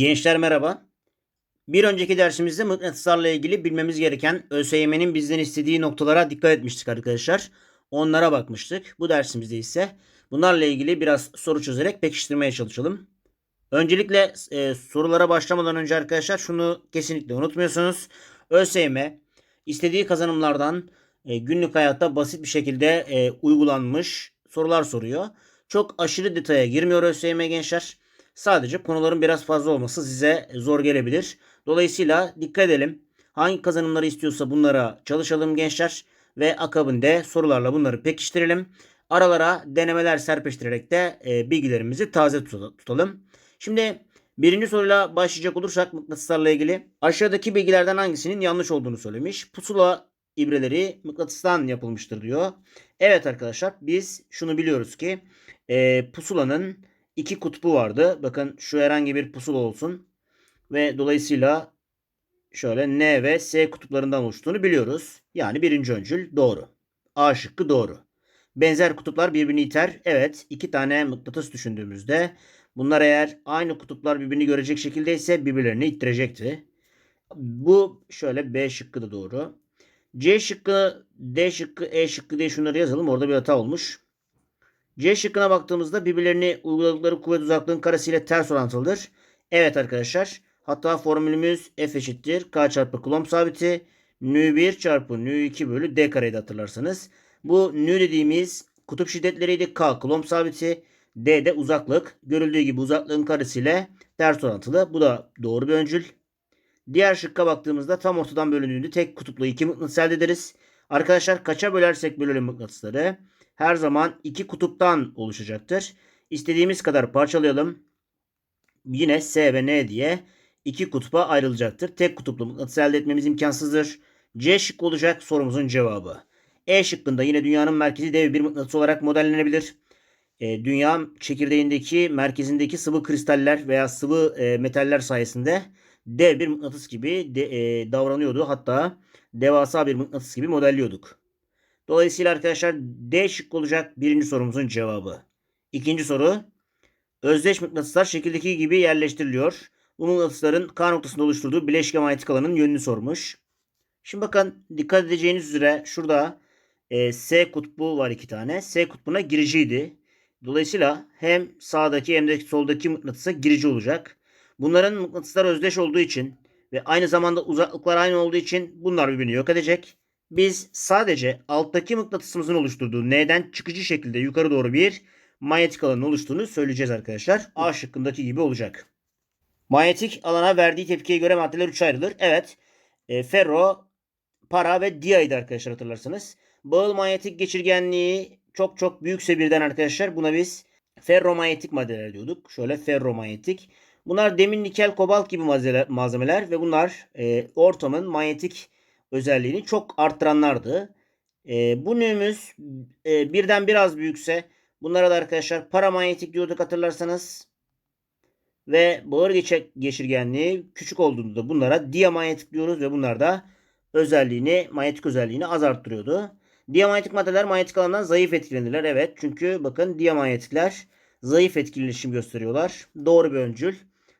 Gençler merhaba. Bir önceki dersimizde mıknatıslarla ilgili bilmemiz gereken ÖSYM'nin bizden istediği noktalara dikkat etmiştik arkadaşlar. Onlara bakmıştık. Bu dersimizde ise bunlarla ilgili biraz soru çözerek pekiştirmeye çalışalım. Öncelikle e, sorulara başlamadan önce arkadaşlar şunu kesinlikle unutmuyorsunuz. ÖSYM istediği kazanımlardan e, günlük hayatta basit bir şekilde e, uygulanmış sorular soruyor. Çok aşırı detaya girmiyor ÖSYM gençler. Sadece konuların biraz fazla olması size zor gelebilir. Dolayısıyla dikkat edelim. Hangi kazanımları istiyorsa bunlara çalışalım gençler. Ve akabinde sorularla bunları pekiştirelim. Aralara denemeler serpiştirerek de e, bilgilerimizi taze tuta- tutalım. Şimdi birinci soruyla başlayacak olursak mıknatıslarla ilgili. Aşağıdaki bilgilerden hangisinin yanlış olduğunu söylemiş. Pusula ibreleri mıknatıstan yapılmıştır diyor. Evet arkadaşlar biz şunu biliyoruz ki e, pusulanın iki kutbu vardı. Bakın şu herhangi bir pusula olsun. Ve dolayısıyla şöyle N ve S kutuplarından oluştuğunu biliyoruz. Yani birinci öncül doğru. A şıkkı doğru. Benzer kutuplar birbirini iter. Evet iki tane mıknatıs düşündüğümüzde bunlar eğer aynı kutuplar birbirini görecek şekilde ise birbirlerini ittirecekti. Bu şöyle B şıkkı da doğru. C şıkkı, D şıkkı, E şıkkı diye şunları yazalım. Orada bir hata olmuş. C şıkkına baktığımızda birbirlerini uyguladıkları kuvvet uzaklığın karesiyle ters orantılıdır. Evet arkadaşlar. Hatta formülümüz F eşittir. K çarpı Coulomb sabiti. Nü1 çarpı Nü2 bölü D kareydi hatırlarsanız. Bu Nü dediğimiz kutup şiddetleriydi. K Coulomb sabiti. D de uzaklık. Görüldüğü gibi uzaklığın karesiyle ters orantılı. Bu da doğru bir öncül. Diğer şıkka baktığımızda tam ortadan bölündüğünde tek kutuplu iki mıknatıs elde ederiz. Arkadaşlar kaça bölersek bölelim mıknatısları her zaman iki kutuptan oluşacaktır. İstediğimiz kadar parçalayalım. Yine S ve N diye iki kutupa ayrılacaktır. Tek kutuplu mıknatıs elde etmemiz imkansızdır. C şıkkı olacak sorumuzun cevabı. E şıkkında yine dünyanın merkezi dev bir mıknatıs olarak modellenebilir. E, dünya çekirdeğindeki merkezindeki sıvı kristaller veya sıvı e, metaller sayesinde dev bir mıknatıs gibi de, e, davranıyordu. Hatta devasa bir mıknatıs gibi modelliyorduk. Dolayısıyla arkadaşlar D şıkkı olacak birinci sorumuzun cevabı. İkinci soru. Özdeş mıknatıslar şekildeki gibi yerleştiriliyor. Bu mıknatısların K noktasında oluşturduğu bileşke manyetik alanın yönünü sormuş. Şimdi bakın dikkat edeceğiniz üzere şurada e, S kutbu var iki tane. S kutbuna giriciydi. Dolayısıyla hem sağdaki hem de soldaki mıknatısa girici olacak. Bunların mıknatıslar özdeş olduğu için ve aynı zamanda uzaklıklar aynı olduğu için bunlar birbirini yok edecek. Biz sadece alttaki mıknatısımızın oluşturduğu N'den çıkıcı şekilde yukarı doğru bir manyetik alanın oluştuğunu söyleyeceğiz arkadaşlar. A şıkkındaki gibi olacak. Manyetik alana verdiği tepkiye göre maddeler üçe ayrılır. Evet. E, ferro, para ve diyaydı arkadaşlar hatırlarsanız. Bağıl manyetik geçirgenliği çok çok büyükse birden arkadaşlar buna biz ferromanyetik maddeler diyorduk. Şöyle ferromanyetik. Bunlar demir, nikel, kobalt gibi malzemeler, malzemeler ve bunlar e, ortamın manyetik özelliğini çok arttıranlardı. E, bu nüğümüz e, birden biraz büyükse bunlara da arkadaşlar paramanyetik diyorduk hatırlarsanız. Ve bağır geçe- geçirgenliği küçük olduğunda da bunlara diamanyetik diyoruz ve bunlar da özelliğini, manyetik özelliğini az arttırıyordu. Diamanyetik maddeler manyetik alandan zayıf etkilenirler. Evet çünkü bakın diamanyetikler zayıf etkileşim gösteriyorlar. Doğru bir öncül.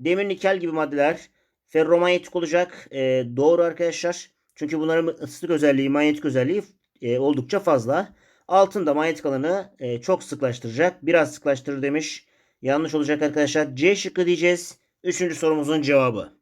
Demir nikel gibi maddeler ferromanyetik olacak. Ee, doğru arkadaşlar. Çünkü bunların mıknatıslık özelliği, manyetik özelliği e, oldukça fazla. Altın da manyetik alanı e, çok sıklaştıracak. Biraz sıklaştırır demiş. Yanlış olacak arkadaşlar. C şıkkı diyeceğiz. Üçüncü sorumuzun cevabı.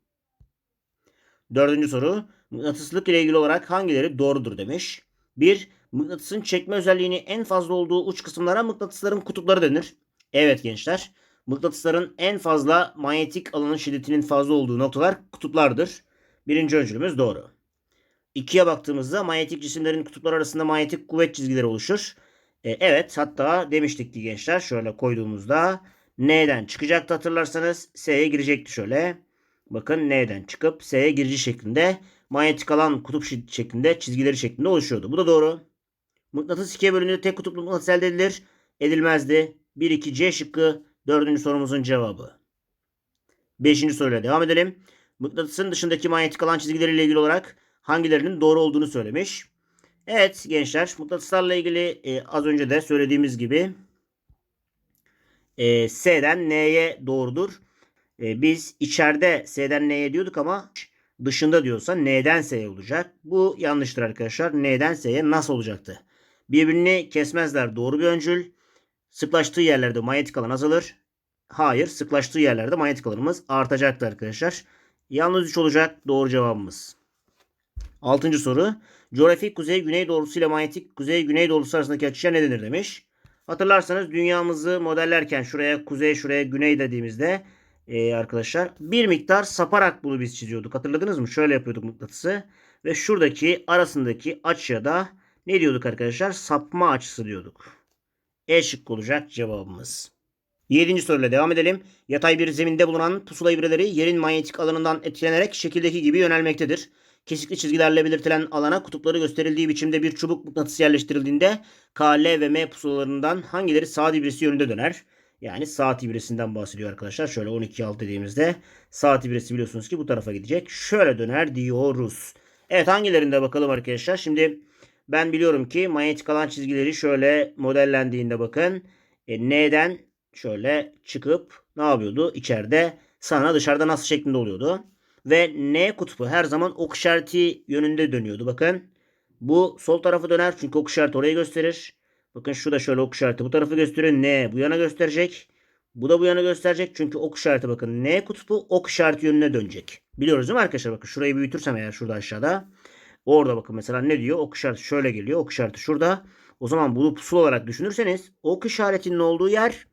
Dördüncü soru. Mıknatıslık ile ilgili olarak hangileri doğrudur demiş. 1. Mıknatısın çekme özelliğini en fazla olduğu uç kısımlara mıknatısların kutupları denir. Evet gençler. Mıknatısların en fazla manyetik alanın şiddetinin fazla olduğu noktalar kutuplardır. Birinci öncülümüz doğru. İkiye baktığımızda manyetik cisimlerin kutuplar arasında manyetik kuvvet çizgileri oluşur. E, evet hatta demiştik ki gençler şöyle koyduğumuzda N'den çıkacaktı hatırlarsanız S'ye girecekti şöyle. Bakın N'den çıkıp S'ye girici şeklinde manyetik alan kutup şeklinde çizgileri şeklinde oluşuyordu. Bu da doğru. Mıknatıs ikiye bölündüğünde tek kutuplu mıknatıs elde edilir. Edilmezdi. 1-2 C şıkkı dördüncü sorumuzun cevabı. Beşinci soruyla devam edelim. Mıknatısın dışındaki manyetik alan çizgileriyle ilgili olarak hangilerinin doğru olduğunu söylemiş. Evet gençler mıknatıslarla ilgili e, az önce de söylediğimiz gibi e, S'den N'ye doğrudur. e, biz içeride S'den N'ye diyorduk ama dışında diyorsa N'den S'ye olacak. Bu yanlıştır arkadaşlar. N'den S'ye nasıl olacaktı? Birbirini kesmezler. Doğru bir öncül. Sıklaştığı yerlerde manyetik alan azalır. Hayır. Sıklaştığı yerlerde manyetik alanımız artacaktır arkadaşlar. Yalnız 3 olacak doğru cevabımız. Altıncı soru. Coğrafik kuzey-güney doğrusu ile manyetik kuzey-güney doğrusu arasındaki açıya ne denir demiş. Hatırlarsanız dünyamızı modellerken şuraya kuzey şuraya güney dediğimizde e, arkadaşlar bir miktar saparak bunu biz çiziyorduk. Hatırladınız mı? Şöyle yapıyorduk mıknatısı. Ve şuradaki arasındaki açıya da ne diyorduk arkadaşlar? Sapma açısı diyorduk. E şıkkı olacak cevabımız. Yedinci soruyla devam edelim. Yatay bir zeminde bulunan pusula ibreleri yerin manyetik alanından etkilenerek şekildeki gibi yönelmektedir. Kesikli çizgilerle belirtilen alana kutupları gösterildiği biçimde bir çubuk mıknatısı yerleştirildiğinde K, L ve M pusulalarından hangileri saat ibresi yönünde döner? Yani saat ibresinden bahsediyor arkadaşlar. Şöyle 12 alt dediğimizde saat ibresi biliyorsunuz ki bu tarafa gidecek. Şöyle döner diyoruz. Evet hangilerinde bakalım arkadaşlar. Şimdi ben biliyorum ki manyetik alan çizgileri şöyle modellendiğinde bakın. E, N'den şöyle çıkıp ne yapıyordu? İçeride sana dışarıda nasıl şeklinde oluyordu. Ve N kutbu her zaman ok işareti yönünde dönüyordu. Bakın bu sol tarafı döner çünkü ok işareti orayı gösterir. Bakın şu da şöyle ok işareti bu tarafı gösteriyor. N bu yana gösterecek. Bu da bu yana gösterecek. Çünkü ok işareti bakın N kutbu ok işareti yönüne dönecek. Biliyoruz değil mi arkadaşlar? Bakın şurayı büyütürsem eğer şurada aşağıda. Orada bakın mesela ne diyor? Ok işareti şöyle geliyor. Ok işareti şurada. O zaman bunu pusul olarak düşünürseniz ok işaretinin olduğu yer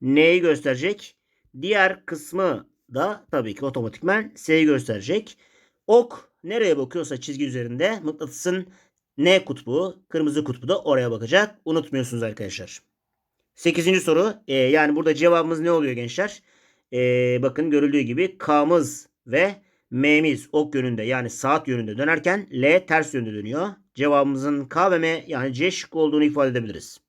N'yi gösterecek. Diğer kısmı da tabii ki otomatikmen S'yi gösterecek. Ok nereye bakıyorsa çizgi üzerinde mıknatısın N kutbu, kırmızı kutbu da oraya bakacak. Unutmuyorsunuz arkadaşlar. Sekizinci soru. Ee, yani burada cevabımız ne oluyor gençler? Ee, bakın görüldüğü gibi K'mız ve M'miz ok yönünde yani saat yönünde dönerken L ters yönde dönüyor. Cevabımızın K ve M yani C şıkkı olduğunu ifade edebiliriz.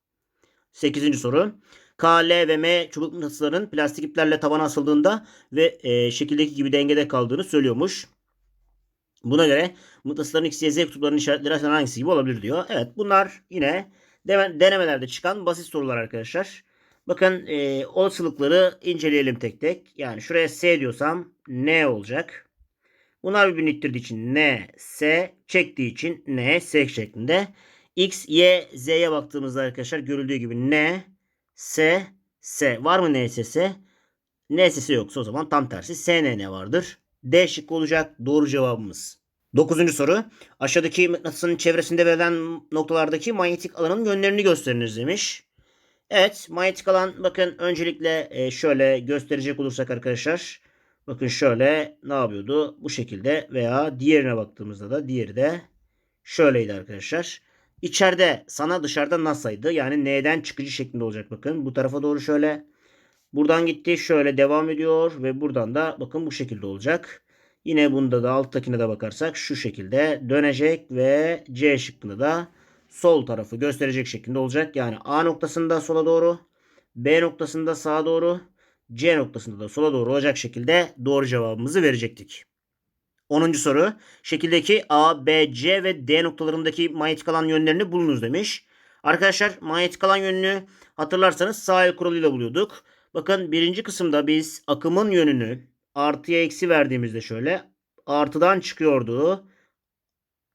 Sekizinci soru. K, L ve M çubuk mıknatısların plastik iplerle tavana asıldığında ve e, şekildeki gibi dengede kaldığını söylüyormuş. Buna göre mıknatısların X, Y, Z kutuplarının işaretleri aslında hangisi gibi olabilir diyor. Evet bunlar yine denemelerde çıkan basit sorular arkadaşlar. Bakın e, olasılıkları inceleyelim tek tek. Yani şuraya S diyorsam N olacak. Bunlar birbirini ittirdiği için N, S, çektiği için N, S şeklinde. X, Y, Z'ye baktığımızda arkadaşlar görüldüğü gibi N, S, S. Var mı N, S, S? N, S, S yoksa o zaman tam tersi S, N, N vardır. D şıkkı olacak doğru cevabımız. Dokuzuncu soru. Aşağıdaki mıknatısın çevresinde verilen noktalardaki manyetik alanın yönlerini gösteriniz demiş. Evet manyetik alan bakın öncelikle e, şöyle gösterecek olursak arkadaşlar. Bakın şöyle ne yapıyordu? Bu şekilde veya diğerine baktığımızda da diğeri de şöyleydi arkadaşlar. İçeride sana dışarıda NASA'ydı. Yani N'den çıkıcı şeklinde olacak bakın. Bu tarafa doğru şöyle. Buradan gitti şöyle devam ediyor ve buradan da bakın bu şekilde olacak. Yine bunda da alttakine de bakarsak şu şekilde dönecek ve C şıkkında da sol tarafı gösterecek şekilde olacak. Yani A noktasında sola doğru, B noktasında sağa doğru, C noktasında da sola doğru olacak şekilde doğru cevabımızı verecektik. 10. soru. Şekildeki A, B, C ve D noktalarındaki manyetik alan yönlerini bulunuz demiş. Arkadaşlar manyetik alan yönünü hatırlarsanız sağ el kuralıyla buluyorduk. Bakın birinci kısımda biz akımın yönünü artıya eksi verdiğimizde şöyle artıdan çıkıyordu.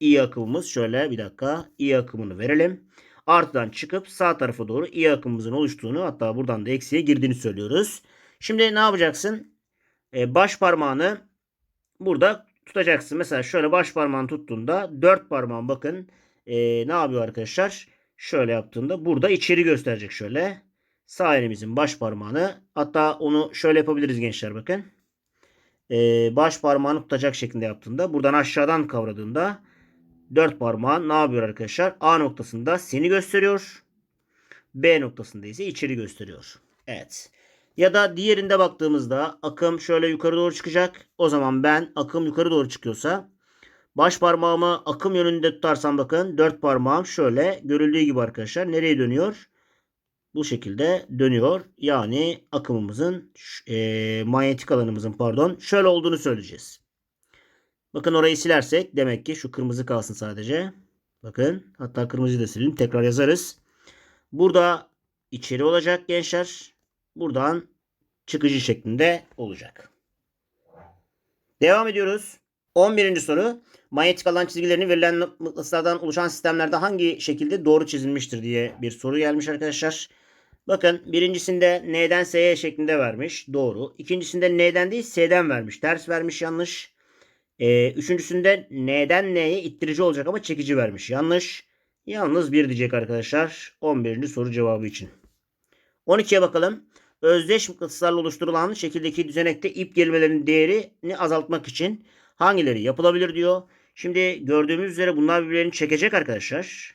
İ akımımız şöyle bir dakika İ akımını verelim. Artıdan çıkıp sağ tarafa doğru İ akımımızın oluştuğunu hatta buradan da eksiye girdiğini söylüyoruz. Şimdi ne yapacaksın? Ee, baş parmağını burada tutacaksın. Mesela şöyle baş parmağını tuttuğunda dört parmağın bakın ee, ne yapıyor arkadaşlar? Şöyle yaptığında burada içeri gösterecek şöyle. Sağ elimizin baş parmağını hatta onu şöyle yapabiliriz gençler bakın. Ee, baş parmağını tutacak şeklinde yaptığında buradan aşağıdan kavradığında dört parmağın ne yapıyor arkadaşlar? A noktasında seni gösteriyor. B noktasında ise içeri gösteriyor. Evet. Ya da diğerinde baktığımızda akım şöyle yukarı doğru çıkacak. O zaman ben akım yukarı doğru çıkıyorsa baş parmağımı akım yönünde tutarsam bakın dört parmağım şöyle görüldüğü gibi arkadaşlar nereye dönüyor? Bu şekilde dönüyor. Yani akımımızın e, manyetik alanımızın pardon şöyle olduğunu söyleyeceğiz. Bakın orayı silersek demek ki şu kırmızı kalsın sadece. Bakın hatta kırmızıyı da silelim tekrar yazarız. Burada içeri olacak gençler. Buradan çıkıcı şeklinde olacak. Devam ediyoruz. 11. soru. Manyetik alan çizgilerini verilen mıknatıslardan oluşan sistemlerde hangi şekilde doğru çizilmiştir diye bir soru gelmiş arkadaşlar. Bakın birincisinde N'den S'ye şeklinde vermiş. Doğru. İkincisinde N'den değil S'den vermiş. Ters vermiş yanlış. Ee, üçüncüsünde N'den N'ye ittirici olacak ama çekici vermiş. Yanlış. Yalnız bir diyecek arkadaşlar. 11. soru cevabı için. 12'ye bakalım. Özdeş mıknatıslarla oluşturulan şekildeki düzenekte ip gelmelerinin değerini azaltmak için hangileri yapılabilir diyor. Şimdi gördüğümüz üzere bunlar birbirlerini çekecek arkadaşlar.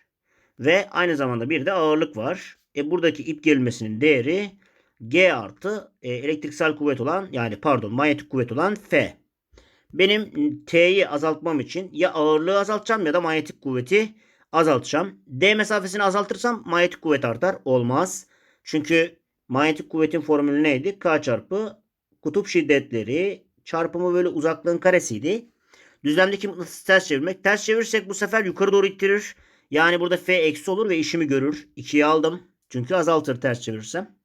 Ve aynı zamanda bir de ağırlık var. E buradaki ip gerilmesinin değeri G artı e, elektriksel kuvvet olan yani pardon manyetik kuvvet olan F. Benim T'yi azaltmam için ya ağırlığı azaltacağım ya da manyetik kuvveti azaltacağım. D mesafesini azaltırsam manyetik kuvvet artar. Olmaz. Çünkü manyetik kuvvetin formülü neydi? K çarpı kutup şiddetleri çarpımı böyle uzaklığın karesiydi. Düzlemdeki mıknatısı ters çevirmek. Ters çevirirsek bu sefer yukarı doğru ittirir. Yani burada F eksi olur ve işimi görür. 2'ye aldım. Çünkü azaltır ters çevirirsem.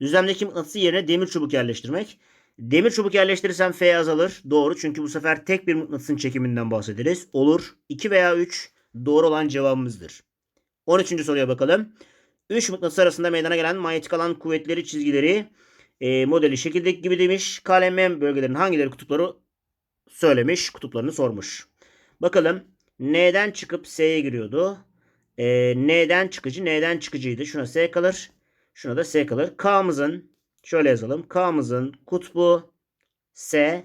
Düzlemdeki mıknatısı yerine demir çubuk yerleştirmek. Demir çubuk yerleştirirsem F azalır. Doğru çünkü bu sefer tek bir mıknatısın çekiminden bahsederiz. Olur. 2 veya 3 doğru olan cevabımızdır. 13. soruya bakalım. 3 mıknatıs arasında meydana gelen manyetik alan kuvvetleri çizgileri e, modeli şekildeki gibi demiş. KLM bölgelerinin hangileri kutupları söylemiş. Kutuplarını sormuş. Bakalım. N'den çıkıp S'ye giriyordu. E, N'den çıkıcı N'den çıkıcıydı. Şuna S kalır. Şuna da S kalır. K'mızın şöyle yazalım. K'mızın kutbu S.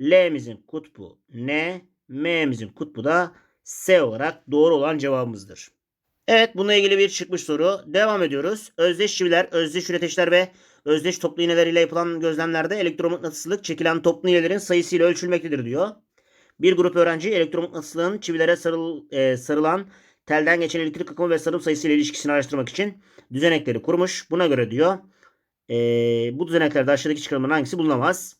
L'mizin kutbu N. M'mizin kutbu da S olarak doğru olan cevabımızdır. Evet bununla ilgili bir çıkmış soru. Devam ediyoruz. Özdeş çiviler, özdeş üreteçler ve özdeş toplu iğneler ile yapılan gözlemlerde elektromıknatıslık çekilen toplu iğnelerin sayısıyla ölçülmektedir diyor. Bir grup öğrenci elektromıknatıslığın çivilere sarıl, e, sarılan telden geçen elektrik akımı ve sarım sayısıyla ilişkisini araştırmak için düzenekleri kurmuş. Buna göre diyor e, bu düzeneklerde aşağıdaki çıkarımların hangisi bulunamaz?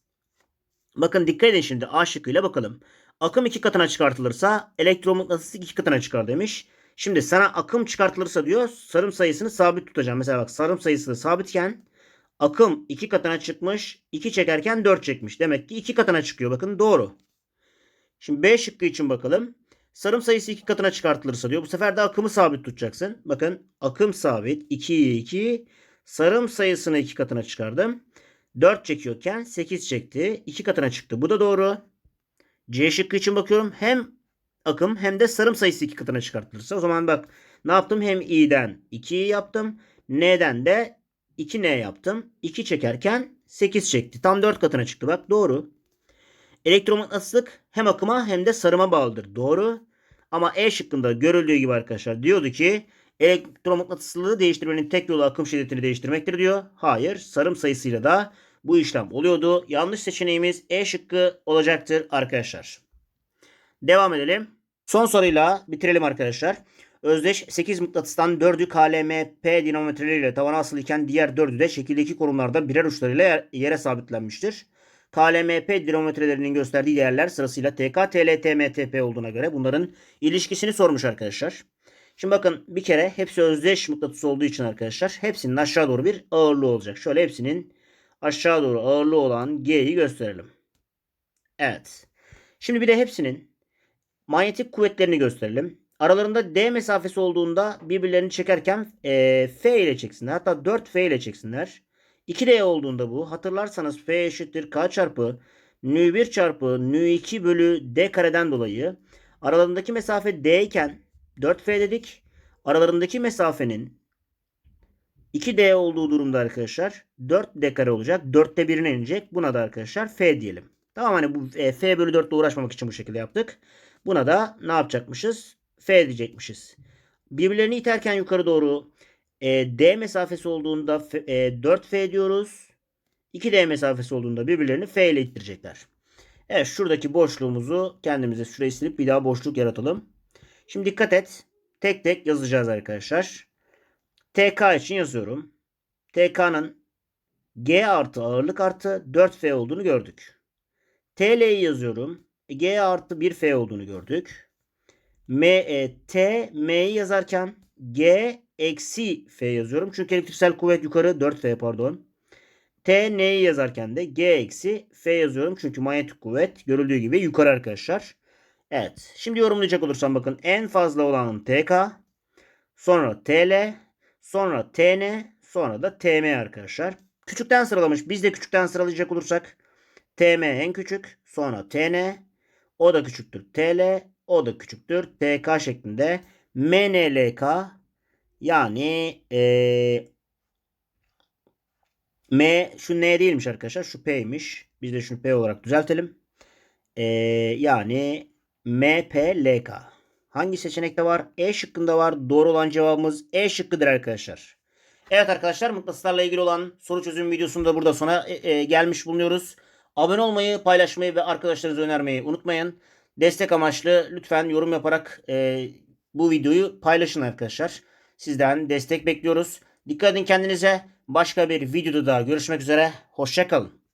Bakın dikkat edin şimdi A şıkkıyla bakalım. Akım iki katına çıkartılırsa elektromıknatıslık iki katına çıkar demiş. Şimdi sana akım çıkartılırsa diyor sarım sayısını sabit tutacağım. Mesela bak sarım sayısı sabitken akım iki katına çıkmış. 2 çekerken 4 çekmiş. Demek ki iki katına çıkıyor. Bakın doğru. Şimdi B şıkkı için bakalım. Sarım sayısı iki katına çıkartılırsa diyor. Bu sefer de akımı sabit tutacaksın. Bakın akım sabit. 2'ye 2. Sarım sayısını iki katına çıkardım. 4 çekiyorken 8 çekti. 2 katına çıktı. Bu da doğru. C şıkkı için bakıyorum. Hem akım hem de sarım sayısı iki katına çıkartılırsa o zaman bak ne yaptım? Hem i'den 2'yi yaptım. N'den de 2n yaptım. 2 çekerken 8 çekti. Tam 4 katına çıktı bak doğru. Elektromıknatıslık hem akıma hem de sarıma bağlıdır. Doğru. Ama E şıkkında görüldüğü gibi arkadaşlar diyordu ki elektromıknatıslığı değiştirmenin tek yolu akım şiddetini değiştirmektir diyor. Hayır sarım sayısıyla da bu işlem oluyordu. Yanlış seçeneğimiz E şıkkı olacaktır arkadaşlar. Devam edelim. Son soruyla bitirelim arkadaşlar. Özdeş 8 mıknatıstan 4'ü KLMP dinamometreleriyle tavana asılı iken diğer 4'ü de şekildeki konumlarda birer uçlarıyla yere sabitlenmiştir. KLMP dinamometrelerinin gösterdiği değerler sırasıyla TK, TL, TM, TP olduğuna göre bunların ilişkisini sormuş arkadaşlar. Şimdi bakın bir kere hepsi özdeş mıknatıs olduğu için arkadaşlar hepsinin aşağı doğru bir ağırlığı olacak. Şöyle hepsinin aşağı doğru ağırlığı olan G'yi gösterelim. Evet. Şimdi bir de hepsinin manyetik kuvvetlerini gösterelim. Aralarında D mesafesi olduğunda birbirlerini çekerken e, F ile çeksinler. Hatta 4F ile çeksinler. 2D olduğunda bu. Hatırlarsanız F eşittir K çarpı nü1 çarpı nü2 bölü D kareden dolayı aralarındaki mesafe D iken 4F dedik. Aralarındaki mesafenin 2D olduğu durumda arkadaşlar 4D kare olacak. 4'te 1'ine inecek. Buna da arkadaşlar F diyelim. Tamam hani bu F bölü 4 ile uğraşmamak için bu şekilde yaptık. Buna da ne yapacakmışız? F diyecekmişiz. Birbirlerini iterken yukarı doğru e, D mesafesi olduğunda F, e, 4F diyoruz. 2D mesafesi olduğunda birbirlerini F ile ittirecekler. Evet şuradaki boşluğumuzu kendimize süre silip bir daha boşluk yaratalım. Şimdi dikkat et. Tek tek yazacağız arkadaşlar. TK için yazıyorum. TK'nın G artı ağırlık artı 4F olduğunu gördük. TL'yi yazıyorum. G artı 1F olduğunu gördük. M, e, T, M'yi yazarken G eksi F yazıyorum. Çünkü elektriksel kuvvet yukarı 4F pardon. T N'yi yazarken de G eksi F yazıyorum. Çünkü manyetik kuvvet görüldüğü gibi yukarı arkadaşlar. Evet. Şimdi yorumlayacak olursam bakın en fazla olanın TK. Sonra TL. Sonra TN. Sonra da TM arkadaşlar. Küçükten sıralamış. Biz de küçükten sıralayacak olursak TM en küçük. Sonra TN. O da küçüktür TL. O da küçüktür TK şeklinde. MNLK yani eee M şu N değilmiş arkadaşlar. Şu P'ymiş. Biz de şunu P olarak düzeltelim. Ee, yani MPLK. Hangi seçenekte var? E şıkkında var. Doğru olan cevabımız E şıkkıdır arkadaşlar. Evet arkadaşlar mıknatıslarla ilgili olan soru çözüm videosunu da burada sona e, e, gelmiş bulunuyoruz. Abone olmayı, paylaşmayı ve arkadaşlarınıza önermeyi unutmayın. Destek amaçlı lütfen yorum yaparak e, bu videoyu paylaşın arkadaşlar. Sizden destek bekliyoruz. Dikkat edin kendinize. Başka bir videoda daha görüşmek üzere. Hoşçakalın.